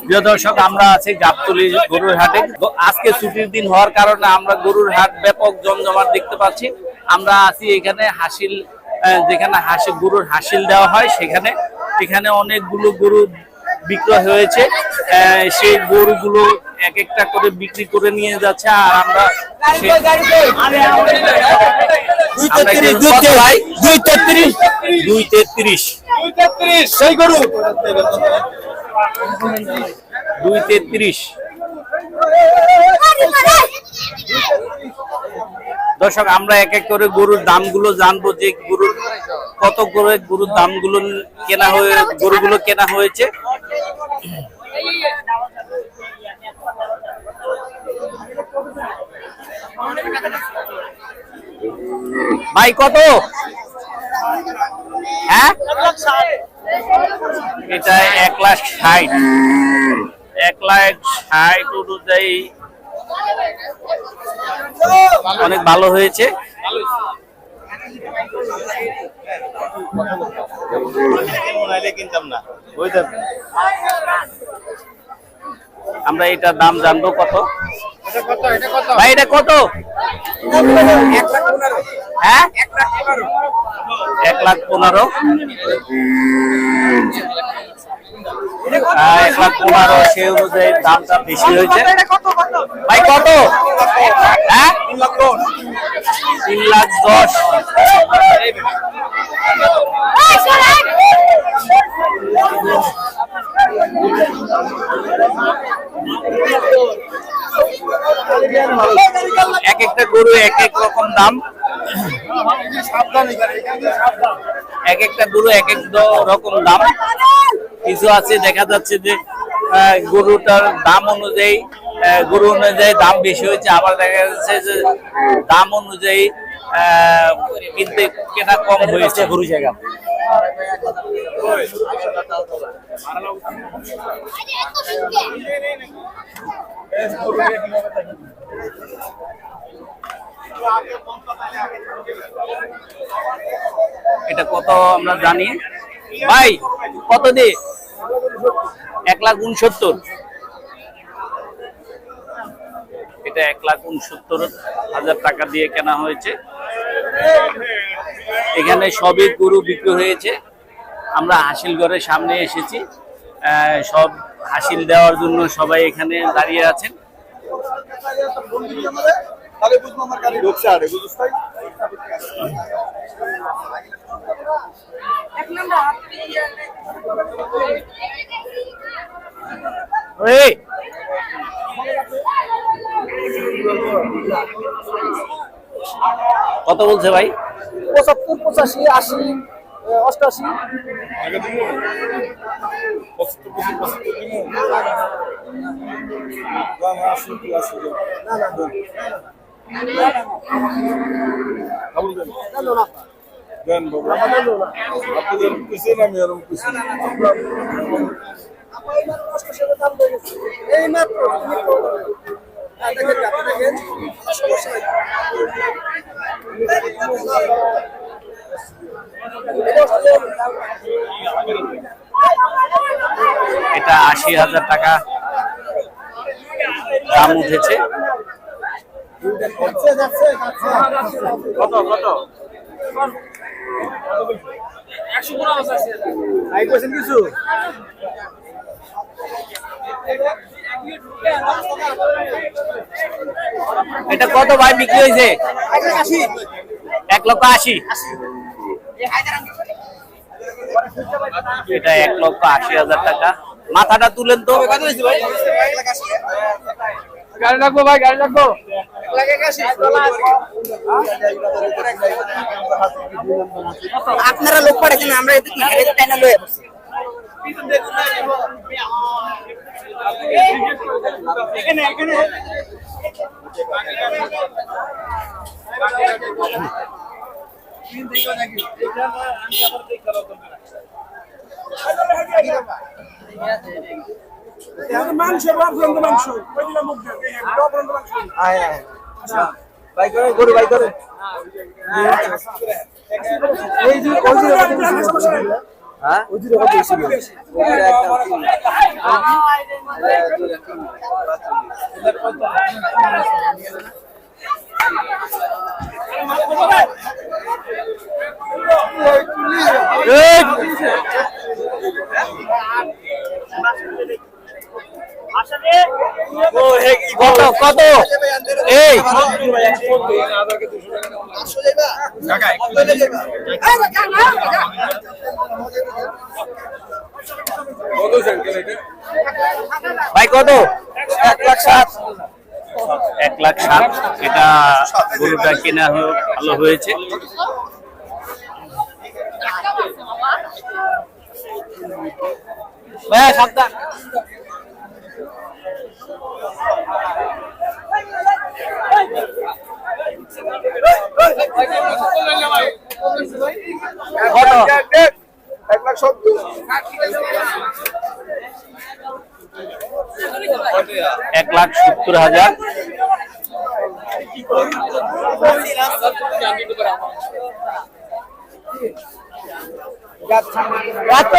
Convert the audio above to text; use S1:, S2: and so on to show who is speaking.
S1: প্রিয় দর্শক আমরা আছি গাবতলি গরুর হাটে। আজকে ছুটির দিন হওয়ার কারণে আমরা গরুর হাট ব্যাপক জমজমাট দেখতে পাচ্ছি। আমরা আছি এখানে হাসিল যেখানে হাসি গরুর হাসিল দেওয়া হয় সেখানে। এখানে অনেকগুলো গরু বিক্রয় হয়েছে। আহ, সেই গরুগুলো এক একটা করে বিক্রি করে নিয়ে যাচ্ছে আর আমরা
S2: দুই তেত্রিশ সেই গরু।
S1: দুই তেত্রিশ। দর্শক, আমরা এক এক করে গরুর দামগুলো জানব যে গরুর কত করে গরুর দামগুলো কেনা হয়ে গরুগুলো কেনা হয়েছে। ভাই, কত হ্যাঁ এটা এক লাখ ষাট। এক লাখ ষাট অনুযায়ী অনেক ভালো হয়েছে। আমরা এটার দাম জানব কত? ভাই, এটা কত? হ্যাঁ? এক লাখ পনেরো। এক লাখ পনেরো অনুযায়ী দামটা বেশি হয়েছে। ভাই কত? হ্যাঁ? তিন লাখ দশ। এক একটা গরু এক এক রকম দাম। এক একটা গরু এক এক রকম দাম। কিছু আছে দেখা যাচ্ছে যে গরুটার দাম অনুযায়ী গরু অনুযায়ী দাম বেশি হয়েছে। আবার দেখা যাচ্ছে যে দাম অনুযায়ী আহ, কিনতে কেনা কম হয়েছে। গরু জায়গা। এটা কত আমরা জানি? ভাই, কত দি? এক লাখ উনসত্তর। এটা এক লাখ উনসত্তর হাজার টাকা দিয়ে কেনা হয়েছে। এখানে সবই গরু বিক্রি হয়েছে। আমরা হাসিল ঘরের সামনে এসেছি। সব হাসিল দেওয়ার জন্য সবাই এখানে দাঁড়িয়ে আছেন। এই। কত বলছে ভাই?
S3: পঁচাত্তর পঁচাশি আশি
S2: আসি না না।
S1: এটা আশি হাজার টাকা দাম উঠেছে। কত কত?
S3: আই কিছু?
S1: এটা কত ভাই বিক্রি হয়েছে এক লক্ষ আশি। এটা এক লক্ষ আশি হাজার টাকা। মাথাটা তুলেন তো।
S3: গাড়ি রাখব ভাই গাড়ি রাখব।
S4: আপনারা লোক পাঠাচ্ছেন আমরা এদিকে টাইনা লয়ে বসছি
S3: মাংস বাপরন্ত মাংস কইলা মুখ দেন বাপরন্ত মাংস।
S2: আয় আয় ভাই করে গরু ভাই করে।
S3: এই যে ওই যে হ্যাঁ? ওই কত বেশি ওইটা একটা তিন। এটা দুইটা তিন।
S1: কত কত? এই। ভাই কত?
S3: এক লাখ সাত।
S1: এক লাখ সাত। এটা গরুটা কেনা ভালো হয়েছে। ভাই সাবধান।
S2: এক লাখ সত্তর
S1: এক লাখ সত্তর হাজার। কত